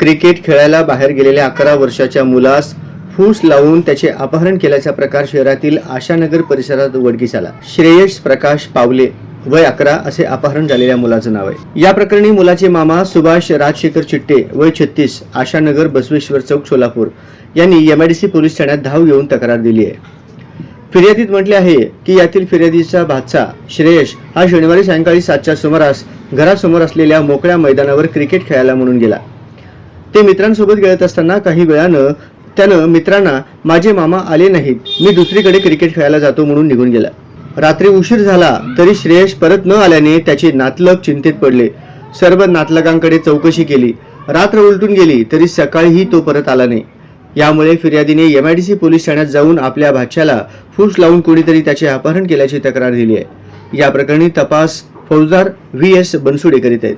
Cricket खेळायला बाहेर गेलेल्या अकरा वर्षाच्या मुलास फूस लावून त्याचे अपहरण केल्याचा प्रकार शहरातील आशानगर परिसरात उघडकीस आला. श्रेयश प्रकाश पावले वय अकरा असे अपहरण झालेल्या मुलाचं नाव आहे. या प्रकरणी मुलाचे मामा सुभाष राजशेखर चिट्टे वय छत्तीस आशानगर बसवेश्वर चौक सोलापूर. यांनी एमआयडीसी पोलीस ठाण्यात धाव घेऊन तक्रार दिली आहे. फिर्यादीत म्हटले आहे की यातील फिर्यादीचा भाचा श्रेयश हा शनिवारी सायंकाळी सातच्या सुमारास घरासमोर असलेल्या मोकळ्या मैदानावर क्रिकेट खेळायला म्हणून गेला. ते मित्रांसोबत खेळत असताना काही वेळानं त्यानं मित्रांना माझे मामा आले नाहीत. मी दुसरीकडे क्रिकेट खेळायला जातो म्हणून निघून गेला. रात्री उशीर झाला तरी श्रेयश परत न आल्याने त्याचे नातलग चिंतेत पडले. सर्व नातलगांकडे चौकशी केली. रात्र उलटून गेली तरी सकाळीही तो परत आला नाही. यामुळे फिर्यादीने M I D C police ठाण्यात जाऊन आपल्या भाच्याला फूस लावून कोणीतरी त्याचे अपहरण केल्याची तक्रार दिली आहे. या प्रकरणी तपास फौजदार व्ही एस बनसुडे करीत आहेत.